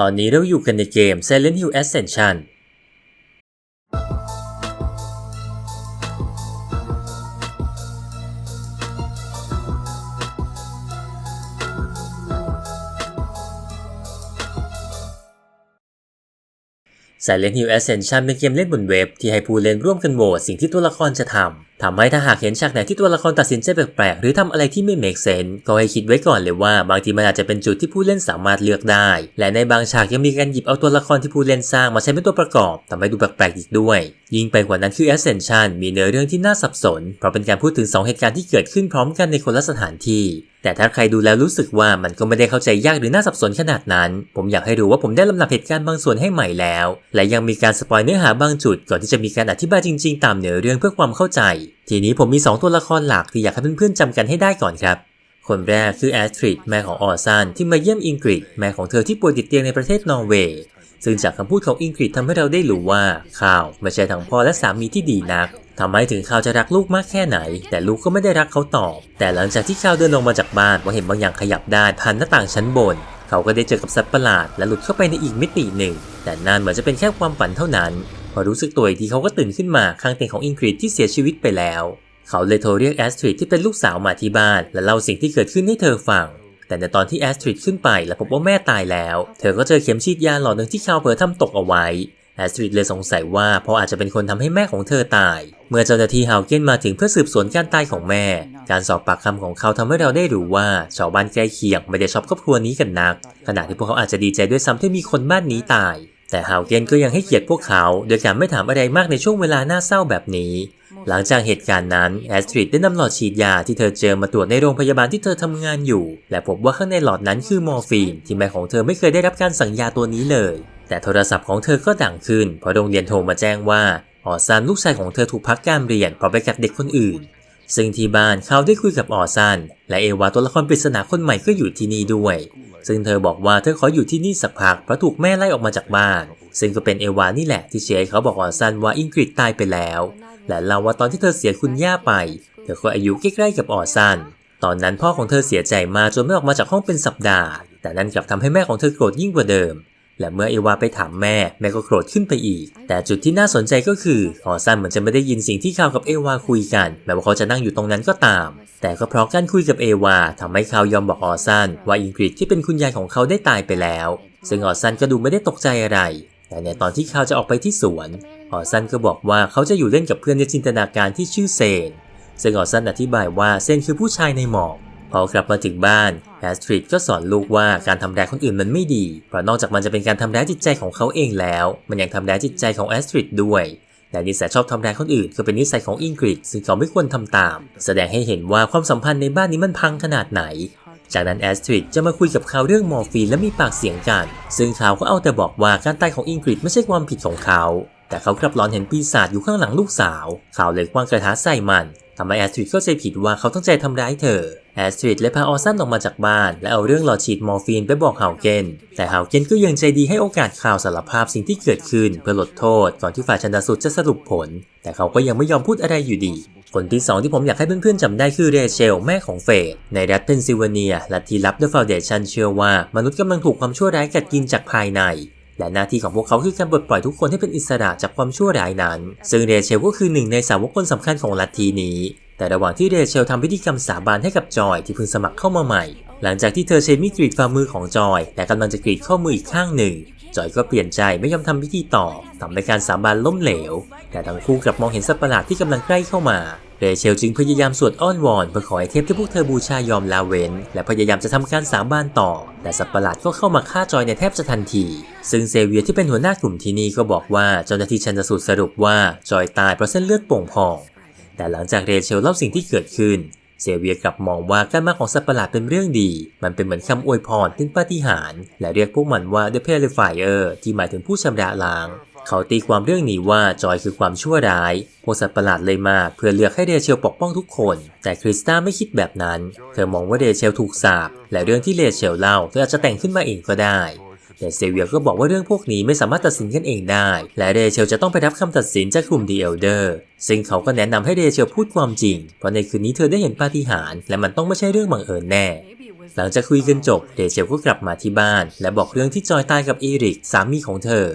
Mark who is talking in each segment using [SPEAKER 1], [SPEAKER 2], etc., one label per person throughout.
[SPEAKER 1] ตอนนี้เราอยู่กันในเกม Silent Hill Ascension Silent Hill Ascension เป็นเกมเล่นบนเว็บที่ให้ผู้เล่นร่วมกันโหวตสิ่งที่ตัวละครจะทำ ทำให้ถ้าหากเห็นฉากไหนที่ตัวละครตัดสินใจแปลกๆ หรือทำอะไรที่ไม่ make sense ก็ให้คิดไว้ก่อนเลยว่า บางทีมันอาจจะเป็นจุดที่ผู้เล่นสามารถเลือกได้ และในบางฉากยังมีการหยิบเอาตัวละครที่ผู้เล่นสร้างมาใช้เป็นตัวประกอบทำให้ดูแปลกๆอีกด้วย ยิ่งไปกว่านั้นคือ Ascension มีเนื้อเรื่องที่น่าสับสน เพราะเป็นการพูดถึงสองเหตุการณ์ที่เกิดขึ้นพร้อมกันในคนละสถานที่ แต่ถ้าใครดูแล้วรู้สึกว่ามันก็ไม่ได้เข้าใจยากหรือน่าสับสนขนาดนั้น ผมอยากให้รู้ว่าผมได้ลำดับเหตุการณ์บางส่วนให้ใหม่แล้ว และยังมีการสปอยเนื้อหาบางจุด ก่อนที่จะมีการอธิบายจริงๆ ตามเนื้อเรื่องเพื่อความเข้าใจ ทีนี้ผมมี 2 ตัวละครหลักที่อยากให้เพื่อนๆจำกันให้ได้ก่อนครับ คนแรกคือแอสทริดแม่ของออซันที่มาเยี่ยมอิงกริดแม่ของเธอที่ป่วยติดเตียงในประเทศนอร์เวย์ซึ่งจากคำพูดของอิงกริดทำให้เราได้รู้ว่าข่าวไม่ใช่ทั้งพ่อและสามีที่ดีนัก ทำให้ถึงข่าวจะรักลูกมากแค่ไหน แต่ลูกก็ไม่ได้รักเขาตอบ แต่หลังจากที่ข่าวเดินลงมาจากบ้านว่าเห็นบางอย่างขยับได้ผ่านหน้าต่างชั้นบน เขาก็ได้เจอกับสัตว์ประหลาด และหลุดเข้าไปในอีกมิติหนึ่ง แต่นั่นเหมือนจะเป็นแค่ความฝันเท่านั้น พอรู้สึกตัวอีกทีเขาก็ตื่นขึ้นมาข้างเตียงของอิงกริดที่เสียชีวิตไปแล้ว เขาเลยโทรเรียกแอสทริดที่เป็นลูกสาวมาที่บ้าน และเล่าสิ่งที่เกิดขึ้นให้เธอฟังแต่ในตอนที่แอสทริดขึ้นไปและพบว่าแม่ตายแล้ว เธอก็เจอเข็มฉีดยาหลอดหนึ่งที่คาวเผลอทำตกเอาไว้ แอสทริดเลยสงสัยว่าพ่ออาจจะเป็นคนทำให้แม่ของเธอตาย เมื่อเจ้าหน้าที่ฮาวเกนมาถึงเพื่อสืบสวนการตายของแม่ การสอบปากคำของเขาทำให้เราได้รู้ว่าชาวบ้านใกล้เคียงไม่ได้ชอบครอบครัวนี้กันนัก ขณะที่พวกเขาอาจจะดีใจด้วยซ้ำที่มีคนบ้านนี้ตาย แต่ฮาวเกนก็ยังให้เกียรติพวกเขาโดยการไม่ถามอะไรมากในช่วงเวลาน่าเศร้าแบบนี้ หลังจากเหตุการณ์นั้นแอสตริดได้นำหลอดฉีดยาที่เธอเจอมาตรวจในโรงพยาบาลที่เธอทำงานอยู่ และพบว่าข้างในหลอดนั้นคือมอร์ฟีนที่แม่ของเธอไม่เคยได้รับการสั่งยาตัวนี้เลย แต่โทรศัพท์ของเธอก็ดังขึ้นเพราะโรงเรียนโทรมาแจ้งว่าออซันลูกชายของเธอถูกพักการเรียนเพราะไปกัดเด็กคนอื่น ซึ่งที่บ้านเขาได้คุยกับออซันและเอวาตัวละครปริศนาคนใหม่ก็อยู่ที่นี่ด้วย ซึ่งเธอบอกว่าเธอขออยู่ที่นี่สักพักเพราะถูกแม่ไล่ออกมาจากบ้าน ซึ่งก็เป็นเอวานี่แหละที่เชียร์เขาบอกออซันว่าอิงกฤษตายไปแล้ว และเล่าว่าตอนที่เธอเสียคุณย่าไป เธอก็อายุใกล้ๆกับออซันตอนนั้นพ่อของเธอเสียใจมากจนไม่ออกมาจากห้องเป็นสัปดาห์ แต่นั่นกลับทำให้แม่ของเธอโกรธยิ่งกว่าเดิม และเมื่อเอวาไปถามแม่ แม่ก็โกรธขึ้นไปอีก แต่จุดที่น่าสนใจก็คือออซันเหมือนจะไม่ได้ยินสิ่งที่เขากับเอวาคุยกัน แม้ว่าเขาจะนั่งอยู่ตรงนั้นก็ตาม แต่ก็เพราะการคุยกับเอวาทำให้เขายอมบอกออซันว่าอิงกฤษที่เป็นคุณยายของเขาได้ตายไปแล้ว ซึ่งออซันก็ดูไม่ได้ตกใจอะไร แต่ในตอนที่เขาจะออกไปที่สวนออซันก็บอกว่าเขาจะอยู่เล่นกับเพื่อนในจินตนาการที่ชื่อเซนซึ่งออซันอธิบายว่าเซนคือผู้ชายในหมอก พอกลับมาถึงบ้านแอสตริดก็สอนลูกว่าการทำร้ายคนอื่นมันไม่ดี เพราะนอกจากมันจะเป็นการทำร้ายจิตใจของเขาเองแล้ว มันยังทำร้ายจิตใจของแอสตริดด้วยและนิสัยชอบทำร้ายคนอื่นก็เป็นนิสัยของอิงกริดซึ่งเขาไม่ควรทำตาม แสดงให้เห็นว่าความสัมพันธ์ในบ้านนี้มันพังขนาดไหน จากนั้นแอสตริดจะมาคุยกับเขาเรื่องมอร์ฟีนและมีปากเสียงกัน ซึ่งเขาก็เอาแต่บอกว่าการตายของอิงกริดไม่ใช่ความผิดของเขา แต่เขากลับหลอนเห็นปีศาจอยู่ข้างหลังลูกสาว เขาเลยคว้างกระทะใส่มัน ทำให้แอสตริดเข้าใจผิดว่าเขาตั้งใจทำร้ายเธอ แอสตริดเลยพาออซันออกมาจากบ้าน และเอาเรื่องหลอดฉีดมอร์ฟีนไปบอกฮาวเกน แต่ฮาวเกนก็ยังใจดีให้โอกาสข่าวสารภาพสิ่งที่เกิดขึ้นเพื่อลดโทษ ก่อนที่ฝ่ายชันสูตรจะสรุปผล แต่เขาก็ยังไม่ยอมพูดอะไรอยู่ดี คนที่2ที่ผมอยากให้เพื่อนๆจำได้คือเรเชล แม่ของเฟดในรัฐเพนซิลเวเนีย แลัทธิลับเดอะฟาวเดชันเชื่อว่ามนุษย์กำลังถูกความชั่วร้ายกัดกินจากภายใน และหน้าที่ของพวกเขาคือการปลดปล่อยทุกคนให้เป็นอิสระจากความชั่วร้ายนั้น ซึ่งเรเชลก็คือหนึ่งในสาวกคนสำคัญของลัทธินี้ แต่ระหว่างที่เรเชลทำพิธีกรรมสาบานให้กับจอยที่เพิ่งสมัครเข้ามาใหม่ หลังจากที่เธอใช้มีดกรีดฝ่ามือของจอย และกำลังจะกรีดข้อมืออีกข้างหนึ่ง จอยก็เปลี่ยนใจไม่ยอมทำพิธีต่อทำให้การสาบานล้มเหลว แต่ทั้งคู่กลับมองเห็นสัตว์ประหลาดที่กำลังใกล้เข้ามาเรเชลจึงพยายามสวดอ้อนวอนเพื่อขอให้เทพที่พวกเธอบูชายอมลาเวนและพยายามจะทำการสาบานต่อ แต่สัตว์ประหลาดก็เข้ามาฆ่าจอยในแทบจะทันที ซึ่งเซเวียที่เป็นหัวหน้ากลุ่มที่นี่ก็บอกว่าเจ้าหน้าที่ชันสูตรสรุปว่าจอยตายเพราะเส้นเลือดโป่งพองแต่หลังจากเรเชลเล่าสิ่งที่เกิดขึ้น เซเวียร์กลับมองว่าการมาของสัตว์ประหลาดเป็นเรื่องดี มันเป็นเหมือนคำอวยพรเป็นปาฏิหาริย์และเรียกพวกมันว่า The Purifier ที่หมายถึงผู้ชำระล้าง เขาตีความเรื่องนี้ว่าจอยคือความชั่วร้าย พวกสัตว์ประหลาดเลยมาเพื่อเลือกให้เรเชลปกป้องทุกคน แต่คริสตาไม่คิดแบบนั้น เธอมองว่าเรเชลถูกสาปและเรื่องที่เรเชลเล่าเธออาจจะแต่งขึ้นมาเองก็ได้ แต่เซเวียก็บอกว่าเรื่องพวกนี้ไม่สามารถตัดสินกันเองได้ และเดเชลจะต้องไปรับคำตัดสินจากกลุ่ม The Elder ซึ่งเขาก็แนะนำให้เดเชลพูดความจริง เพราะในคืนนี้เธอได้เห็นปาฏิหาริย์และมันต้องไม่ใช่เรื่องบังเอิญแน่หลังจากคุยกันจบ เดเชลก็กลับมาที่บ้าน และบอกเรื่องที่จอยตายกับเอริก สามีของเธอ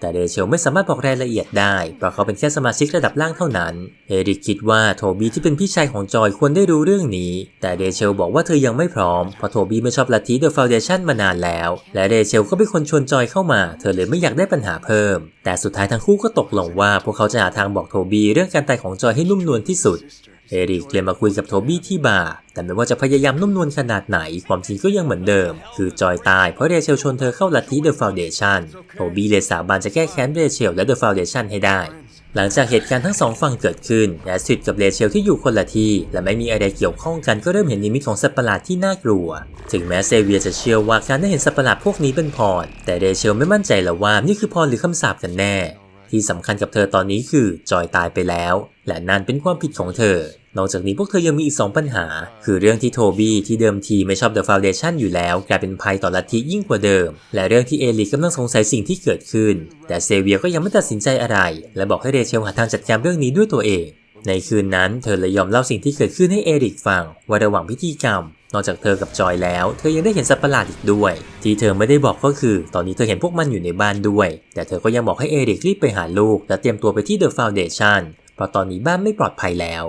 [SPEAKER 1] แต่เรเชลไม่สามารถบอกรายละเอียดได้ เพราะเขาเป็นแค่สมาชิกระดับล่างเท่านั้น เอริกคิดว่าโทบี้ที่เป็นพี่ชายของจอยควรได้รู้เรื่องนี้ แต่เรเชลบอกว่าเธอยังไม่พร้อม เพราะโทบี้ไม่ชอบลัทธิเดอะฟาวเดชันมานานแล้ว และเรเชลก็เป็นคนชวนจอยเข้ามา เธอเลยไม่อยากได้ปัญหาเพิ่ม แต่สุดท้ายทั้งคู่ก็ตกลงว่าพวกเขาจะหาทางบอกโทบี้เรื่องการตายของจอยให้นุ่มนวลที่สุด เอริกเลยมาคุยกับโทบี้ที่บาร์แต่ไม่ว่าจะพยายามนุ่มนวลขนาดไหนความจริงก็ยังเหมือนเดิม คือจอยตายเพราะเรเชลชวนเธอเข้าลัทธิเดอะฟาวเดชันโทบี้เลยสาบานจะแก้แค้นเรเชลและเดอะฟาวเดชันให้ได้ หลังจากเหตุการณ์ทั้งสองฝั่งเกิดขึ้นแอสตริดกับเรเชลที่อยู่คนละที่ และไม่มีอะไรเกี่ยวข้องกันก็เริ่มเห็นนิมิตของสัตว์ประหลาดที่น่ากลัว ถึงแม้เซเวียจะเชื่อว่าการได้เห็นสัตว์ประหลาดพวกนี้เป็นพรแต่เรเชลไม่มั่นใจแล้วว่านี่คือพรหรือคำสาปกันแน่ ที่สำคัญกับเธอตอนนี้คือจอยตายไปแล้ว และนั่นเป็นความผิดของเธอ นอกจากนี้พวกเธอยังมีอีก 2 ปัญหา คือเรื่องที่โทบี้ที่เดิมทีไม่ชอบเดอะฟาวเดชันอยู่แล้ว กลายเป็นภัยต่อลัทธิยิ่งกว่าเดิม และเรื่องที่เอลิกกำลังสงสัยสิ่งที่เกิดขึ้น แต่เซเวียก็ยังไม่ตัดสินใจอะไร และบอกให้เรเชลหาทางจัดการเรื่องนี้ด้วยตัวเอง ในคืนนั้นเธอเลยยอมเล่าสิ่งที่เกิดขึ้นให้เอริกฟังว่าระหว่างพิธีกรรม นอกจากเธอกับจอยแล้ว เธอยังได้เห็นสัตว์ประหลาดอีกด้วย ที่เธอไม่ได้บอกก็คือ ตอนนี้เธอเห็นพวกมันอยู่ในบ้านด้วย แต่เธอก็ยังบอกให้เอริกรีบไปหาลูก และเตรียมตัวไปที่ The Foundation เพราะตอนนี้บ้านไม่ปลอดภัยแล้ว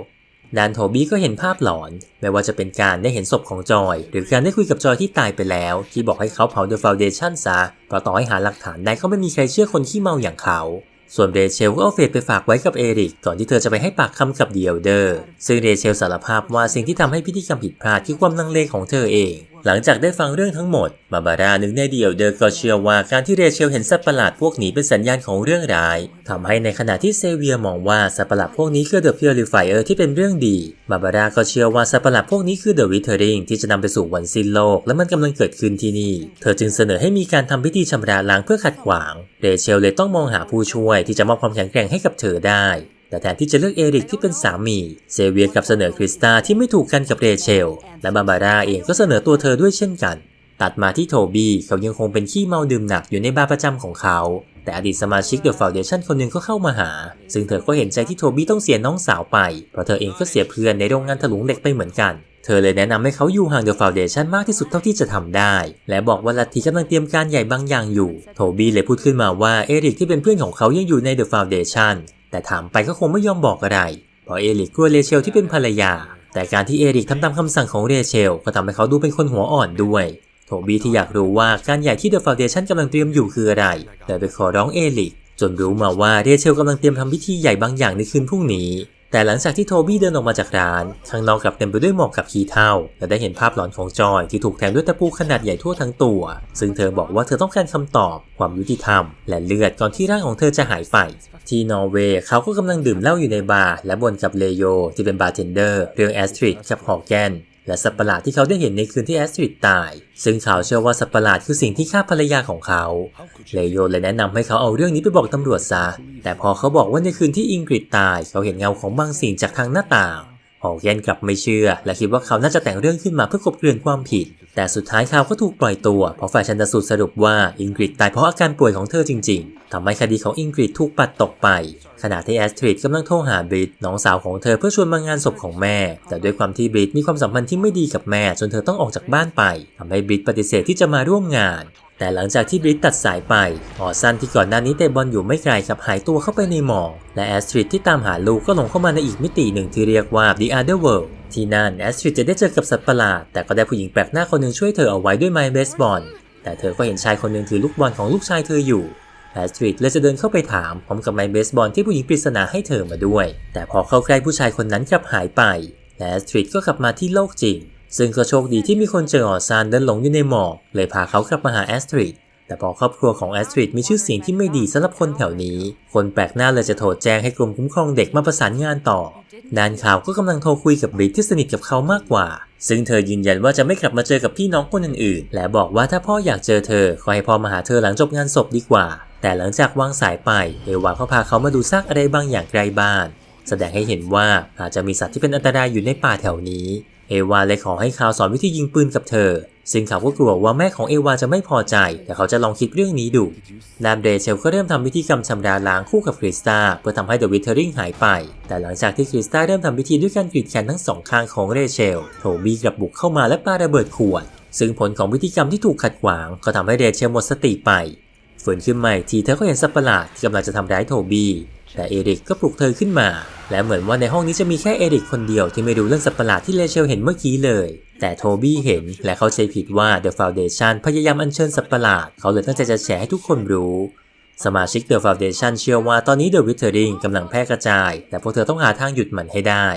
[SPEAKER 1] ดานโทบี้ก็เห็นภาพหลอน ไม่ว่าจะเป็นการได้เห็นศพของจอย หรือการได้คุยกับจอยที่ตายไปแล้ว ที่บอกให้เขาเผา The Foundation ซะเพราะต่อให้หาหลักฐานได้ก็ไม่มีใครเชื่อคนขี้เมาอย่างเขา ส่วนเรเชลก็เอาเฟดไปฝากไว้กับเอริกก่อนที่เธอจะไปให้ปากคำกับเดียลเดอร์ ซึ่งเรเชลสารภาพว่าสิ่งที่ทำให้พิธีกรรมผิดพลาดคือความลังเลของเธอเองหลังจากได้ฟังเรื่องทั้งหมดบาบาร่านึ่งในเดียลเดอร์ก็เชื่อว่าการที่เรเชลเห็นสัตว์ประหลาดพวกนี้เป็นสัญญาณของเรื่องร้ายทำให้ในขณะที่เซเวียมองว่าสัตว์ประหลาดพวกนี้คือเดอะพิวริฟายเออร์ที่เป็นเรื่องดีบาบาร่าก็เชื่อว่าสัตว์ประหลาดพวกนี้คือเดอะวิเทอริงที่จะนำไปสู่วันสิ้นโลก และมันกำลังเกิดขึ้นที่นี่ เธอจึงเสนอให้มีการทำพิธีชำระล้างเพื่อขัดขวาง เรเชลเลยต้องมองหาผู้ช่วยที่จะมอบความแข็งแกร่งให้กับเธอได้ แต่แทนที่จะเลือกเอริกที่เป็นสามี เซเวียกับเสนอคริสตาที่ไม่ถูกกันกับเรเชล และบาบาร่าเองก็เสนอตัวเธอด้วยเช่นกัน ตัดมาที่โทบี้เขายังคงเป็นขี้เมาดื่มหนักอยู่ในบาร์ประจำของเขา แต่อดีตสมาชิก The Foundation คนหนึ่งก็เข้ามาหา ซึ่งเธอก็เห็นใจที่โทบี้ต้องเสียน้องสาวไป เพราะเธอเองก็เสียเพื่อนในโรงงานถลุงเหล็กไปเหมือนกันเธอเลยแนะนำให้เขาอยู่ห่าง The Foundation มากที่สุดเท่าที่จะทำได้ และบอกว่าลัทธิกำลังเตรียมการใหญ่บางอย่างอยู่ โทบี้เลยพูดขึ้นมาว่าเอริกที่เป็นเพื่อนของเขายังอยู่ใน The Foundation แต่ถามไปก็คงไม่ยอมบอกอะไรเพราะเอริกกลัวเรเชลที่เป็นภรรยา แต่การที่เอริกทำตามคำสั่งของเรเชลก็ทำให้เขาดูเป็นคนหัวอ่อนด้วย โทบี้ที่อยากรู้ว่าการใหญ่ที่เดอะฟาวเดชันกำลังเตรียมอยู่คืออะไรเลยไปขอร้องเอริกจนรู้มาว่าเรเชลกำลังเตรียมทำพิธีใหญ่บางอย่างในคืนพรุ่งนี้ แต่หลังจากที่โทบี้เดินออกมาจากร้าน ข้างนอกกลับเต็มไปด้วยหมอกกับขี้เถ้าและได้เห็นภาพหลอนของจอยที่ถูกแทงด้วยตะปูขนาดใหญ่ทั่วทั้งตัว ซึ่งเธอบอกว่าเธอต้องการคำตอบ ความยุติธรรม และเลือดก่อนที่ร่างของเธอจะหายไป ที่นอร์เวย์เขาก็กำลังดื่มเหล้าอยู่ในบาร์และบ่นกับเลโยที่เป็นบาร์เทนเดอร์เรื่องแอสตริดกับฮอแกน และสัตว์ประหลาดที่เขาได้เห็นในคืนที่แอสทริดตาย ซึ่งเขาเชื่อว่าสัตว์ประหลาดคือสิ่งที่ฆ่าภรรยาของเขาเลโยเลยแนะนำให้เขาเอาเรื่องนี้ไปบอกตำรวจซะ แต่พอเขาบอกว่าในคืนที่อิงกฤษตาย เขาเห็นเงาของบางสิ่งจากทางหน้าต่าง ฮอร์แกนกลับไม่เชื่อ และคิดว่าเขาน่าจะแต่งเรื่องขึ้นมาเพื่อกลบเกลื่อนความผิด แต่สุดท้ายเขาก็ถูกปล่อยตัว เพราะฝ่ายชันสูตรสรุปว่าอิงกฤษตายเพราะอาการป่วยของเธอจริง ๆทำให้คดีของอิงกฤษถูกปัดตกไป ขณะที่แอสตริดกำลังโทรหาบริตน้องสาวของเธอเพื่อชวนมางานศพของแม่ แต่ด้วยความที่บริตมีความสัมพันธ์ที่ไม่ดีกับแม่ จนเธอต้องออกจากบ้านไปทำให้บริตปฏิเสธที่จะมาร่วมงาน แต่หลังจากที่บริตตัดสายไป ออซันที่ก่อนหน้านี้เตะบอลอยู่ไม่ไกลกับหายตัวเข้าไปในหมอกและแอสตริดที่ตามหาลูกก็หลงเข้ามาในอีกมิติหนึ่งที่เรียกว่า The Other World ที่นั่นแอสตริดจะได้เจอกับสัตว์ประหลาด แต่ก็ได้ผู้หญิงแปลกหน้าคนหนึ่งช่วยเธอเอาไว้ด้วยไม้เบสบอล แต่เธอก็เห็นชายคนหนึ่งถือลูกบอลของลูกชายเธออยู่แอสตริดเลยจะเดินเข้าไปถามพร้อมกับไม้เบสบอลที่ผู้หญิงปริศนาให้เธอมาด้วย แต่พอเข้าใกล้ผู้ชายคนนั้นกลับหายไปและแอสตริดก็กลับมาที่โลกจริง ซึ่งก็โชคดีที่มีคนเจอออซานเดินหลงอยู่ในหมอกเลยพาเขากลับมาหาแอสตริดแต่พอครอบครัวของแอสตริดมีชื่อเสียงที่ไม่ดีสำหรับคนแถวนี้ คนแปลกหน้าเลยจะโทรแจ้งให้กรมคุ้มครองเด็กมาประสานงานต่อด้านข่าวก็กำลังโทรคุยกับบริทที่สนิทกับเขามากกว่า ซึ่งเธอยืนยันว่าจะไม่กลับมาเจอกับพี่น้องคนอื่นๆ และบอกว่าถ้าพ่ออยากเจอเธอขอให้พ่อมาหาเธอหลังจบงานศพดีกว่า แต่หลังจากวางสายไปเอวาก็พาเขามาดูซากอะไรบางอย่างไกลบ้าน แสดงให้เห็นว่าอาจจะมีสัตว์ที่เป็นอันตรายอยู่ในป่าแถวนี้ เอวาเลยขอให้คาวสอนวิธียิงปืนกับเธอ ซึ่งเขาก็กลัวว่าแม่ของเอวาจะไม่พอใจ แต่เขาจะลองคิดเรื่องนี้ดูนามเดเชลก็เริ่มทำพิธีกรรมชำระล้างคู่กับคริสตาเพื่อทำให้เดอะวิเทอริงหายไป แต่หลังจากที่คริสตาเริ่มทำพิธีด้วยการกรีดแขนทั้งสองข้างของเรเชล โทบี้กลับบุกเข้ามาและปาระเบิดขวด ซึ่งผลของพฤติกรรมที่ถูกขัดขวางก็ทำให้เรเชลหมดสติไป ฝืนขึ้นมาอีกทีเธอก็เห็นสัตว์ประหลาดที่กำลังจะทำร้ายโทบี้แต่เอริกก็ปลุกเธอขึ้นมา และเหมือนว่าในห้องนี้จะมีแค่เอริกคนเดียวที่ไม่รู้เรื่องสัตว์ประหลาดที่เรเชลเห็นเมื่อกี้เลย แต่โทบี้เห็นและเข้าใจผิดว่า The Foundation พยายามอัญเชิญสัตว์ประหลาด เขาเลยตั้งใจจะแฉให้ทุกคนรู้ สมาชิก The Foundation เชื่อว่าตอนนี้ The Withering กำลังแพร่กระจาย แต่พวกเธอต้องหาทางหยุดมันให้ได้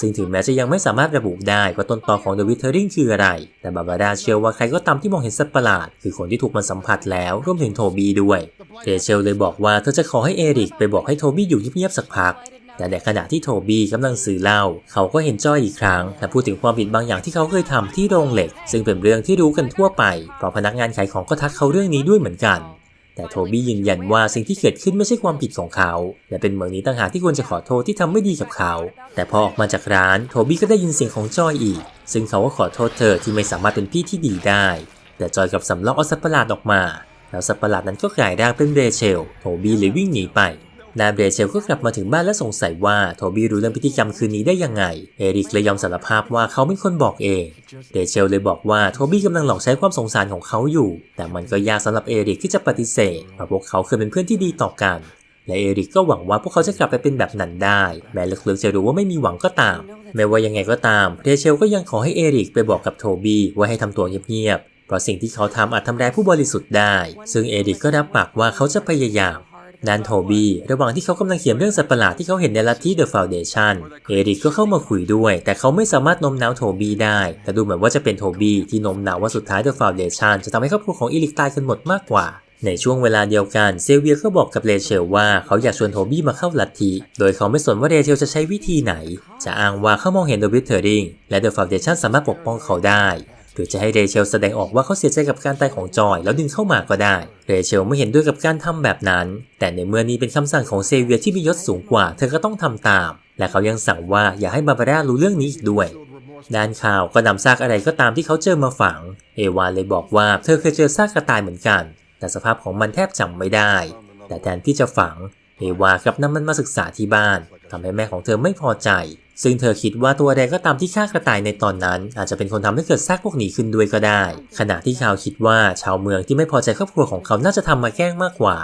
[SPEAKER 1] ซึ่งถึงแม้จะยังไม่สามารถระบุได้ว่าต้นตอของ The Withering คืออะไร แต่บาบาร่าเชื่อว่าใครก็ตามที่มองเห็นสัตว์ประหลาด คือคนที่ถูกมันสัมผัสแล้วรวมถึงโทบี้ด้วยเรเชลเลยบอกว่าเธอจะขอให้เอริกไปบอกให้โทบี้อยู่เงียบๆสักพักแต่ในขณะที่โทบี้กำลังซื้อเล้าเขาก็เห็นจ้อยอีกครั้งและพูดถึงความผิดบางอย่างที่เขาเคยทำที่โรงเหล็ก ซึ่งเป็นเรื่องที่รู้กันทั่วไป เพราะพนักงานขายของก็ทักเขาเรื่องนี้ด้วยเหมือนกัน แต่โทบี้ยืนยันว่าสิ่งที่เกิดขึ้นไม่ใช่ความผิดของเขา และเป็นเมืองนี้ต่างหากที่ควรจะขอโทษที่ทำไม่ดีกับเขา แต่พอออกมาจากร้านโทบี้ก็ได้ยินเสียงของจอยอีก ซึ่งเขาก็ขอโทษเธอที่ไม่สามารถเป็นพี่ที่ดีได้ แต่จอยกับสำลักเอาสัตว์ประหลาดออกมา แล้วสัตว์ประหลาดนั้นก็กลายร่างเป็นเรเชล โทบี้เลยวิ่งหนีไป นายเบรเชลก็กลับมาถึงบ้านและสงสัยว่าโทบี้รู้เรื่องพิธีกรรมคืนนี้ได้ยังไง เอริกเลยยอมสารภาพว่าเขาเป็นคนบอกเองเรเชลเลยบอกว่าโทบี้กำลังหลอกใช้ความสงสารของเขาอยู่ แต่มันก็ยากสำหรับเอริกที่จะปฏิเสธเพราะพวกเขาเคยเป็นเพื่อนที่ดีต่อกันและเอริกก็หวังว่าพวกเขาจะกลับไปเป็นแบบนั้นได้ แม้ลึกๆจะรู้ว่าไม่มีหวังก็ตาม แม้ว่ายังไงก็ตามเรเชลก็ยังขอให้เอริกไปบอกกับโทบี้ว่าให้ทำตัวเงียบๆเพราะสิ่งที่เขาทำอาจทำร้ายผู้บริสุทธิ์ได้ ซึ่งเอริกก็รับปากว่าเขาจะพยายาม ด้านโทบี้ระหว่างที่เขากำลังเขียนเรื่องสัตว์ประหลาดที่เขาเห็นในลัทธิ The Foundation เอริกก็เข้ามาคุยด้วย แต่เขาไม่สามารถโน้มน้าวโทบี้ได้ แต่ดูเหมือนว่าจะเป็นโทบี้ที่โน้มน้าวว่าสุดท้าย The Foundation จะทำให้ครอบครัวของเอีลิกตายกันหมดมากกว่าในช่วงเวลาเดียวกันเซเวียก็บอกกับเรเชลว่าเขาอยากชวนโทบี้มาเข้าลัทธิ โดยเขาไม่สนว่าเรเชลจะใช้วิธีไหน จะอ้างว่าเขามองเห็น The Withering และ The Foundation สามารถปกป้องเขาได้ รือจะให้เรเชลแสดงออกว่าเขาเสียใจกับการตายของจอยแล้วดึงเข้ามาก็ได้ เรเชลไม่เห็นด้วยกับการทำแบบนั้น แต่ในเมื่อนี้เป็นคำสั่งของเซเวียที่มียศสูงกว่า เธอก็ต้องทำตาม และเขายังสั่งว่าอย่าให้บาบาร่ารู้เรื่องนี้อีกด้วยด้านข่าวก็นำซากอะไรก็ตามที่เขาเจอมาฝัง เอวาเลยบอกว่าเธอเคยเจอซากกระต่ายเหมือนกัน แต่สภาพของมันแทบจำไม่ได้ แต่แทนที่จะฝัง เอวากลับนำมันมาศึกษาที่บ้านทำให้แม่ของเธอไม่พอใจ ซึ่งเธอคิดว่าตัวใดก็ตามที่ฆ่ากระต่ายในตอนนั้น อาจจะเป็นคนทำให้เกิดซากพวกนี้ขึ้นด้วยก็ได้ ขณะที่ข่าวคิดว่าชาวเมืองที่ไม่พอใจครอบครัวของเขาน่าจะทำมาแกล้งมากกว่า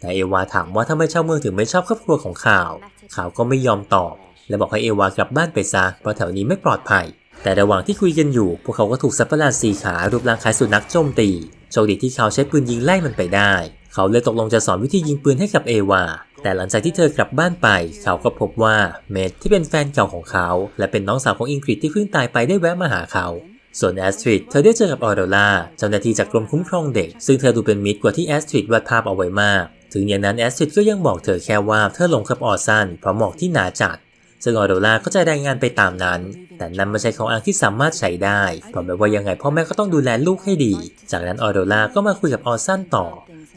[SPEAKER 1] แต่เอวาถามว่าทำไมชาวเมืองถึงไม่ชอบครอบครัวของข่าว ข่าวก็ไม่ยอมตอบ และบอกให้เอวากลับบ้านไปซะเพราะแถวนี้ไม่ปลอดภัย แต่ระหว่างที่คุยกันอยู่ พวกเขาก็ถูกสัตว์ประหลาดสีขารูปร่างคล้ายสุนัขโจมตีโชคดีที่เขาใช้ปืนยิงไล่มันไปได้ เขาเลยตกลงจะสอนวิธียิงปืนให้กับเอวา แต่หลังจากที่เธอกลับบ้านไป เขาก็พบว่าเมดที่เป็นแฟนเก่าของเขา และเป็นน้องสาวของอิงกฤษที่เพิ่งตายไปได้แวะมาหาเขา ส่วนแอสตริดเธอได้เจอกับออโรราเจ้าหน้าที่จากกรมคุ้มครองเด็ก ซึ่งเธอดูเป็นมิตรกว่าที่แอสตริดวาดภาพเอาไว้มาก ถึงอย่างนั้นแอสตริดก็ยังบอกเธอแค่ว่าเธอหลงกับออซันเพราะหมอกที่หนาจัดซึ่งออโรราก็จะรายงานไปตามนั้น แต่นั่นไม่ใช่ของอ้างที่สามารถใช้ได้เพราะไม่ว่ายังไงพ่อแม่ก็ต้องดูแลลูกให้ดี จากนั้นออโรราก็มาคุยกับออซันต่อ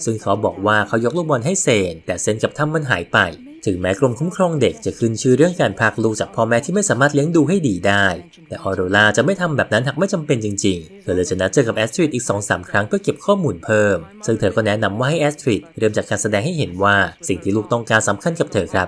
[SPEAKER 1] ซึ่งเขาบอกว่าเขายกลูกบอลให้เซน แต่เซนกับทำมันหายไป ถึงแม้กรมคุ้มครองเด็กจะขึ้นชื่อเรื่องการพากลูกจากพ่อแม่ที่ไม่สามารถเลี้ยงดูให้ดีได้ แต่ออโรราจะไม่ทำแบบนั้นหากไม่จำเป็นจริงๆ เธอเลยจะนัดเจอกับแอสตริดอีก2-3ครั้งเพื่อเก็บข้อมูลเพิ่ม ซึ่งเธอก็แนะนำว่าให้แอสตริดเริ่มจากการแสดงให้เห็นว่าสิ่งที่ลูกต้องการสำคัญกับเธอครับ